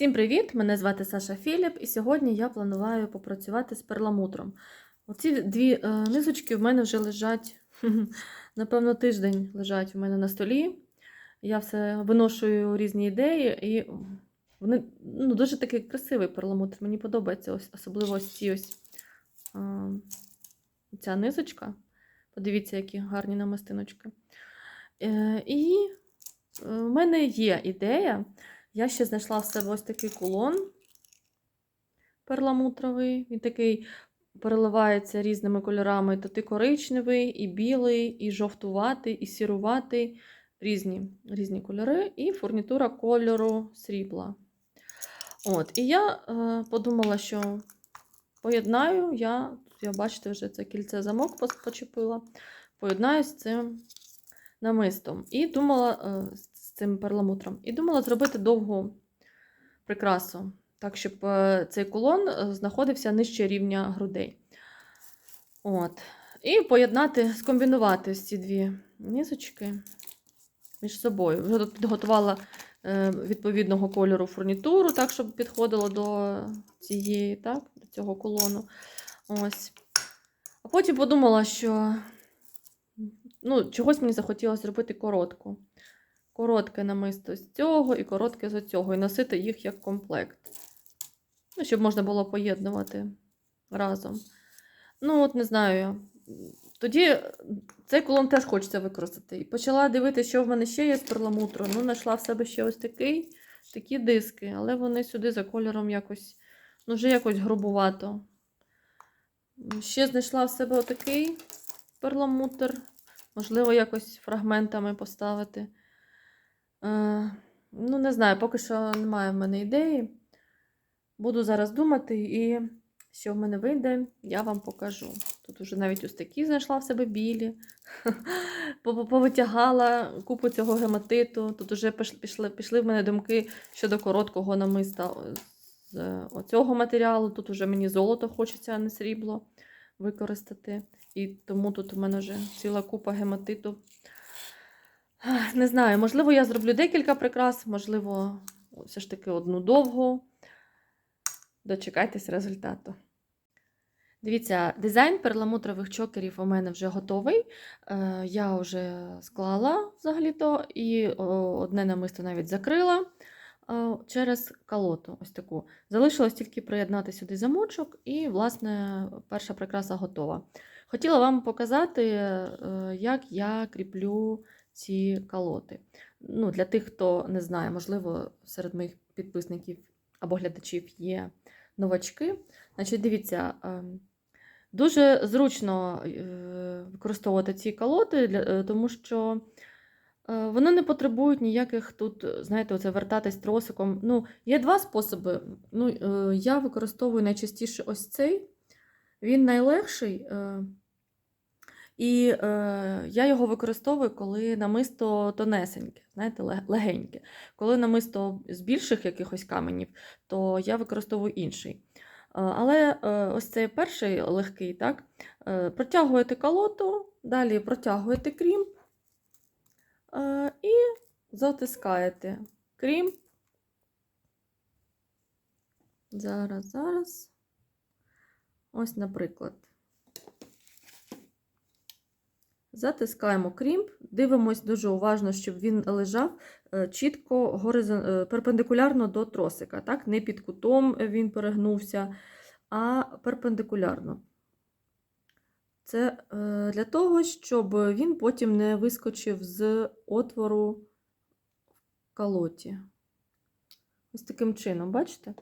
Всім привіт! Мене звати Саша Філіп, і сьогодні я планую попрацювати з перламутром. Оці дві е, низочки в мене вже лежать, напевно, тиждень лежать у мене на столі. Я все виношую різні ідеї, і вони ну, дуже такий красивий перламутр. Мені подобається ось, особливо ось ці ось е, ця низочка. Подивіться, які гарні намистиночки. Е, і е, в мене є ідея. Я ще знайшла в себе ось такий кулон перламутровий. Він такий переливається різними кольорами. Тут і коричневий, і білий, і жовтуватий, і сіруватий. Різні різні кольори, і фурнітура кольору срібла. От, І я е, подумала, що поєднаю, я, я бачите, вже це кільце замок почепила, поєднаю з цим намистом. І думала е, цим перламутром. І думала зробити довгу прикрасу, так, щоб е, цей кулон е, знаходився нижче рівня грудей. От. І поєднати, скомбінувати ці дві низочки між собою. Вже тут підготувала е, відповідного кольору фурнітуру, так, щоб підходило до цієї, так, до цього кулону. Ось. А потім подумала, що ну, чогось мені захотілося зробити коротку. Коротке намисто з цього і коротке з цього, і носити їх як комплект. Ну, щоб можна було поєднувати разом. Ну, от не знаю. Тоді цей кулон теж хочеться використати. І почала дивитися, що в мене ще є з перламутру. Ну, знайшла в себе ще ось такий, такі диски, але вони сюди за кольором якось, ну, вже якось грубувато. Ще знайшла в себе отакий перламутр. Можливо, якось фрагментами поставити. Е, ну, не знаю, поки що немає в мене ідеї. Буду зараз думати, і що в мене вийде, я вам покажу. Тут вже навіть ось такі знайшла в себе білі, повитягала купу цього гематиту. Тут вже пішли, пішли в мене думки щодо короткого намиста з оцього матеріалу. Тут вже мені золото хочеться, а не срібло використати. І тому тут у мене вже ціла купа гематиту. Не знаю, можливо, я зроблю декілька прикрас, можливо, все ж таки одну довгу. Дочекайтесь результату. Дивіться, дизайн перламутрових чокерів у мене вже готовий. Е, я вже склала взагалі-то, і одне намисто навіть закрила е, через калоту. ось таку. Залишилось тільки приєднати сюди замочок, і, власне, перша прикраса готова. Хотіла вам показати, е, як я кріплю ці калоти. Ну, Для тих, хто не знає, можливо, серед моїх підписників або глядачів є новачки. Значить, дивіться, ем, дуже зручно е, використовувати ці калоти, е, тому що е, вони не потребують ніяких тут, знаєте, оце вертатись тросиком. Ну, Є два способи. Ну, Я використовую найчастіше ось цей. Він найлегший. І е, я його використовую, коли намисто тонесеньке, знаєте, легеньке. Коли намисто з більших якихось каменів, то я використовую інший. Е, але е, ось цей перший легкий, так, е, протягуєте колоту, далі протягуєте крімп і затискаєте крімп. Зараз, зараз. Ось, наприклад. Затискаємо крімп, дивимось дуже уважно, щоб він лежав е, чітко горизон... Е, перпендикулярно до тросика. Так? Не під кутом він перегнувся, а перпендикулярно. Це е, для того, щоб він потім не вискочив з отвору в калоті. Ось таким чином, бачите?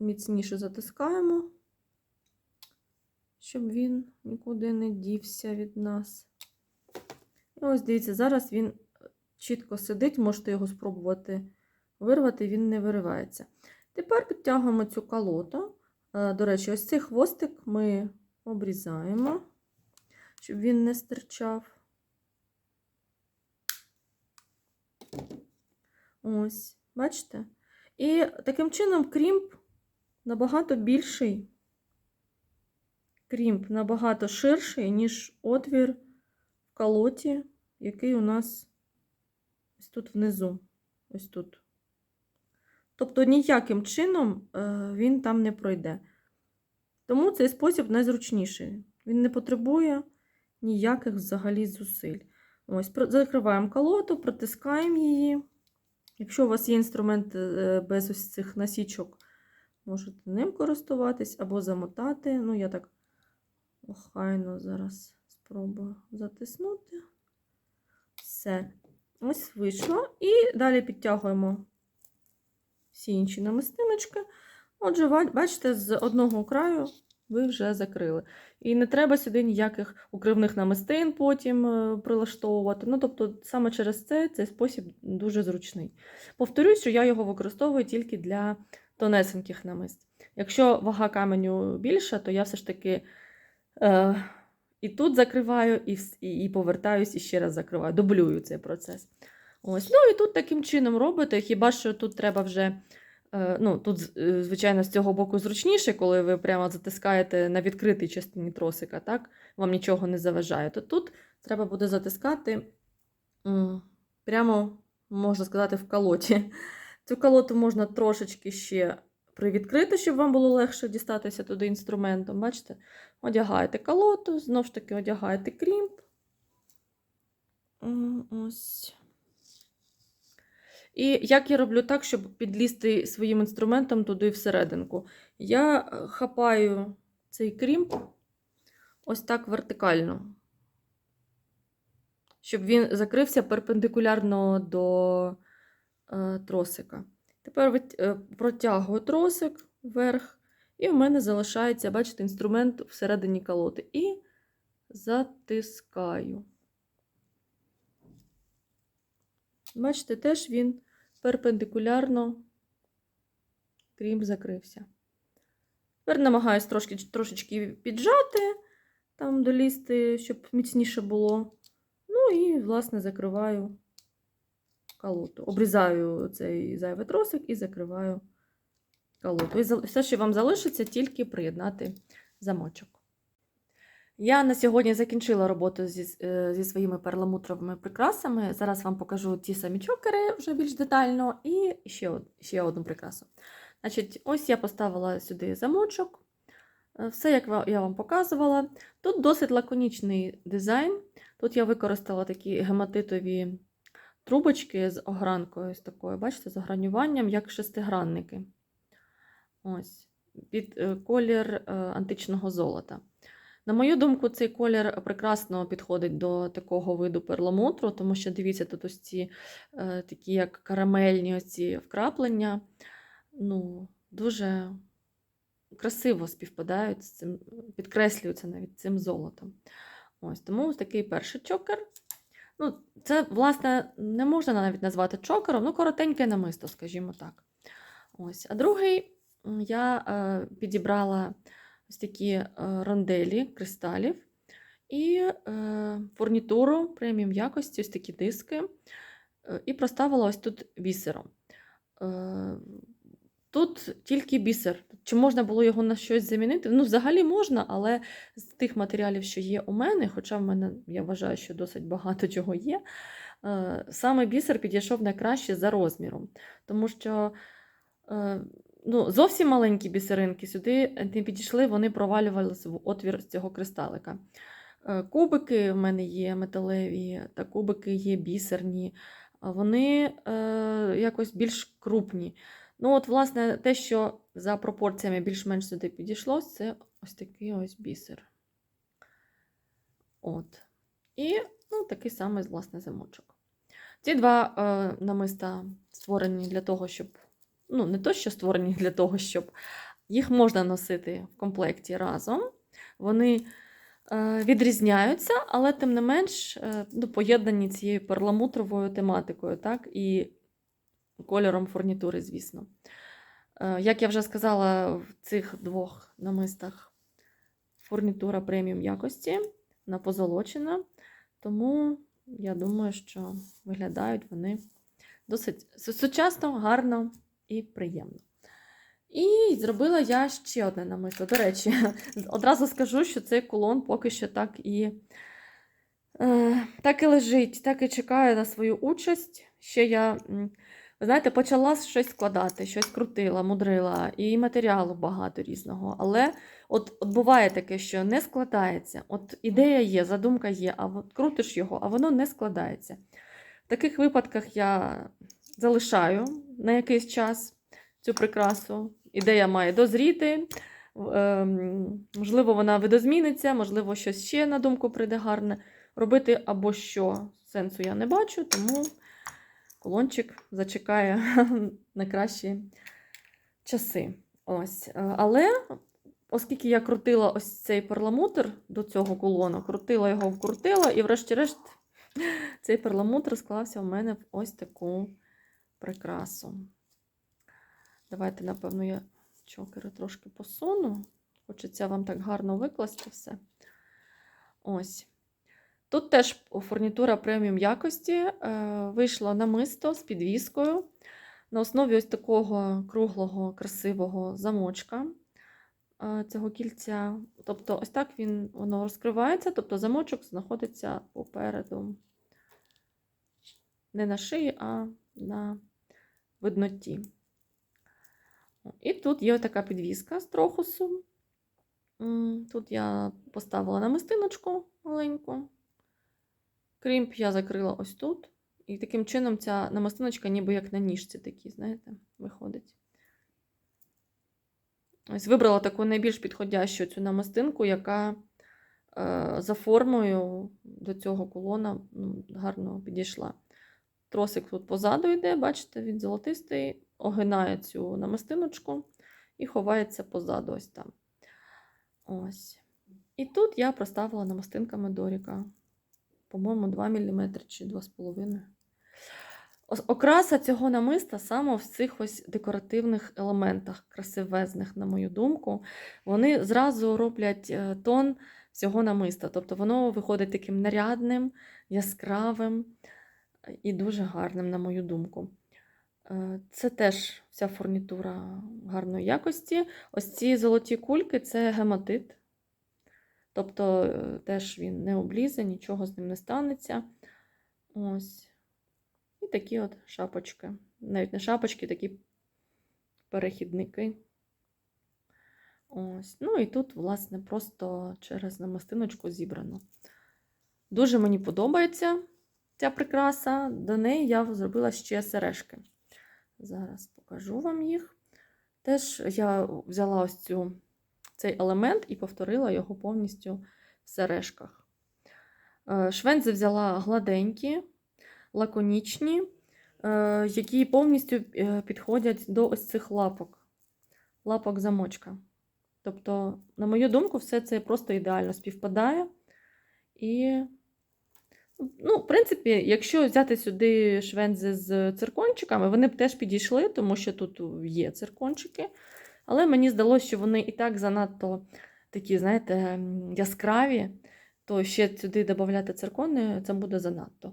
Міцніше затискаємо, щоб він нікуди не дівся від нас. І ось дивіться, зараз він чітко сидить, можете його спробувати вирвати, він не виривається. Тепер підтягуємо цю колоту. Е, до речі, ось цей хвостик ми обрізаємо, щоб він не стирчав. Ось, бачите? І таким чином крімп набагато більший, крімп набагато ширший, ніж отвір в калоті, який у нас ось тут внизу, ось тут. Тобто ніяким чином е, він там не пройде. Тому цей спосіб найзручніший. Він не потребує ніяких взагалі зусиль. Ось, закриваємо колоту, протискаємо її. Якщо у вас є інструмент е, без ось цих насічок, можете ним користуватись або замотати. Ну, я так охайно зараз спробую затиснути. Все. Ось вийшло. І далі підтягуємо всі інші намистиночки. Отже, бачите, з одного краю ви вже закрили. І не треба сюди ніяких укривних намистин потім е, прилаштовувати. Ну, тобто, саме через це цей спосіб дуже зручний. Повторюсь, що я його використовую тільки для тонесеньких намист. Якщо вага каменю більша, то я все ж таки е, і тут закриваю, і, і, повертаюсь, і ще раз закриваю, дублюю цей процес. Ось. Ну і тут таким чином робите, хіба що тут треба вже. е, Ну, тут, е, звичайно, з цього боку зручніше, коли ви прямо затискаєте на відкритій частині тросика, так? Вам нічого не заважає. То тут треба буде затискати прямо, можна сказати, в колоті. Цю колоту можна трошечки ще привідкрити, щоб вам було легше дістатися туди інструментом. Бачите? Одягаєте колоту, знову ж таки одягаєте крімп. Ось. І як я роблю так, щоб підлізти своїм інструментом туди всерединку? Я е, хапаю цей крімп ось так вертикально, щоб він закрився перпендикулярно до е, тросика. Тепер е, протягую тросик вверх, і в мене залишається, бачите, інструмент всередині колоти. І затискаю. Бачите, теж він перпендикулярно крім закрився. Тепер намагаюсь трошки, трошечки піджати, там долізти, щоб міцніше було. Ну і, власне, закриваю колоту. Обрізаю цей зайвий тросик і закриваю колоту. І все, що вам залишиться, тільки приєднати замочок. Я на сьогодні закінчила роботу зі, е, зі своїми перламутровими прикрасами. Зараз вам покажу ті самі чокери вже більш детально і ще, ще одну прикрасу. Значить, ось я поставила сюди замочок. Е, Все, як я вам показувала. Тут досить лаконічний дизайн. Тут я використала такі гематитові трубочки з огранкою, з такою, бачите, з огранюванням, як шестигранники. Ось, під е, колір е, античного золота. На мою думку, цей колір прекрасно підходить до такого виду перламутру, тому що дивіться, тут ось ці е, такі як карамельні оці вкраплення. Ну, дуже красиво співпадають з цим, підкреслюються навіть цим золотом. Ось, тому ось такий перший чокер. Ну, це, власне, не можна навіть назвати чокером, ну, коротеньке намисто, скажімо так. Ось. А другий я е, підібрала ось такі е, ронделі кристалів і е, фурнітуру преміум якості, ось такі диски, е, і проставила ось тут бісером. Е, Тут тільки бісер. Чи можна було його на щось замінити? Ну, взагалі можна, але з тих матеріалів, що є у мене, хоча в мене, я вважаю, що досить багато чого є, е, саме бісер підійшов найкраще за розміром. Тому що е, ну, зовсім маленькі бісеринки сюди не підійшли, вони провалювалися в отвір цього кристалика. Е, Кубики в мене є металеві, та кубики є бісерні, вони якось більш крупні. Ну, от, власне, те, що за пропорціями більш-менш сюди підійшло, це ось такий ось бісер. От. І ну, такий самий, власне, замочок. Ці два е, намиста створені для того, щоб. Ну, не то, що створені для того, щоб їх можна носити в комплекті разом. Вони е, відрізняються, але тим не менш е, ну, поєднані цією перламутровою тематикою, так, і кольором фурнітури, звісно. Е, Як я вже сказала, в цих двох намистах фурнітура преміум якості, вона позолочена, тому я думаю, що виглядають вони досить сучасно, гарно і приємно. І зробила я ще одне намисто. До речі, одразу скажу, що цей кулон поки що так і, е, так і лежить, так і чекає на свою участь. Ще я знаєте, почала щось складати, щось крутила, мудрила, і матеріалу багато різного. Але от, от буває таке, що не складається. От ідея є, задумка є, а от крутиш його, а воно не складається. В таких випадках я залишаю на якийсь час цю прикрасу. Ідея має дозріти. ем, Можливо, вона видозміниться, можливо, щось ще на думку прийде гарне. Робити або що сенсу я не бачу, тому колончик зачекає на кращі часи. Ось. Е, Але оскільки я крутила ось цей перламутр до цього кулону, крутила його, вкрутила, і врешті-решт цей перламутр склався в мене в ось таку прикрасу. Давайте, напевно, я чокери трошки посуну. Хочеться вам так гарно викласти все. Ось. Тут теж фурнітура преміум якості. Е, Вийшло намисто з підвіскою на основі ось такого круглого, красивого замочка е, цього кільця. Тобто, ось так він, воно розкривається, тобто замочок знаходиться попереду. Не на шиї, а на видноті. І тут є така підвіска з трохусу. Тут я поставила намистиночку маленьку. Крімп я закрила ось тут. І таким чином ця намистиночка ніби як на ніжці такі, знаєте, виходить. Ось вибрала таку найбільш підходящу цю намистинку, яка е, за формою до цього колона ну, гарно підійшла. Тросик тут позаду йде, бачите, він золотистий, огинає цю намистиночку і ховається позаду ось там. Ось. І тут я проставила намистинками Доріка. По-моєму, 2 мм чи 2,5 Окраса цього намиста саме в цих ось декоративних елементах, красивезних, на мою думку. Вони зразу роблять е, тон всього намиста. Тобто воно виходить таким нарядним, яскравим е, і дуже гарним, на мою думку. Е, Це теж вся фурнітура гарної якості. Ось ці золоті кульки це гематит. Тобто е, теж він не облізе, нічого з ним не станеться. Ось. І такі от шапочки. Навіть не шапочки, такі перехідники. Ось. Ну і тут, власне, просто через намистиночку зібрано. Дуже мені подобається ця прикраса. До неї я зробила ще сережки. Зараз покажу вам їх. Теж я взяла ось цю, цей елемент і повторила його повністю в сережках. Е, Швензи взяла гладенькі, лаконічні, е, які повністю е, підходять до ось цих лапок, лапок замочка. Тобто, на мою думку, все це просто ідеально співпадає. І, ну, в принципі, якщо взяти сюди швензи з циркончиками, вони б теж підійшли, тому що тут є циркончики. Але мені здалося, що вони і так занадто такі, знаєте, яскраві, то ще сюди додати циркони це буде занадто.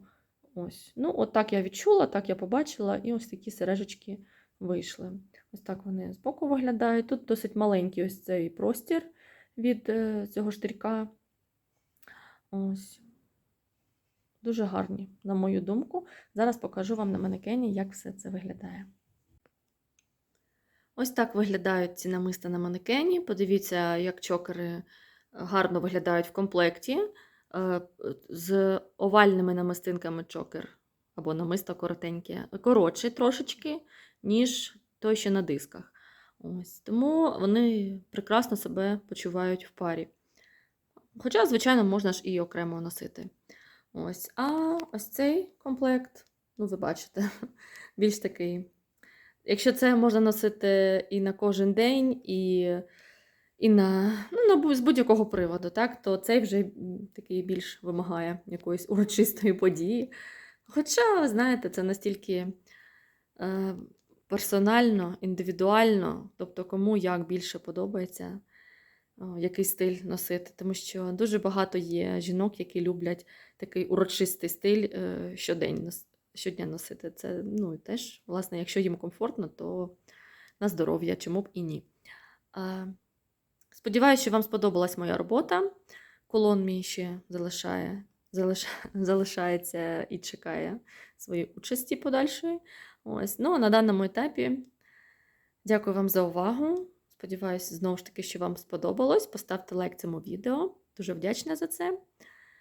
Ось. Ну, от так я відчула, так я побачила, і ось такі сережечки вийшли. Ось так вони збоку виглядають. Тут досить маленький ось цей простір від е, цього штирька. Ось. Дуже гарні, на мою думку. Зараз покажу вам на манекені, як все це виглядає. Ось так виглядають ці намиста на манекені. Подивіться, як чокери гарно виглядають в комплекті. Е, З овальними намистинками чокер або намисто коротеньке, коротше трошечки, ніж той, що на дисках. Ось. Тому вони прекрасно себе почувають в парі. Хоча, звичайно, можна ж і окремо носити. Ось. А ось цей комплект, ну, ви бачите, більш такий. Якщо це можна носити і на кожен день, і, і на, ну, з будь-якого приводу, так, то цей вже такий більш вимагає якоїсь урочистої події. Хоча, знаєте, це настільки е, персонально, індивідуально, тобто кому як більше подобається о, який стиль носити. Тому що дуже багато є жінок, які люблять такий урочистий стиль е, щодень, щодня носити. Це ну, теж, власне, якщо їм комфортно, то на здоров'я, чому б і ні. Сподіваюся, що вам сподобалась моя робота. Колон мій ще залишає залиш... залишається і чекає своєї участі подальшої. Ось. Ну, а на даному етапі дякую вам за увагу. Сподіваюся, знову ж таки, що вам сподобалось. Поставте лайк цьому відео. Дуже вдячна за це.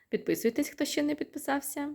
Підписуйтесь, хто ще не підписався.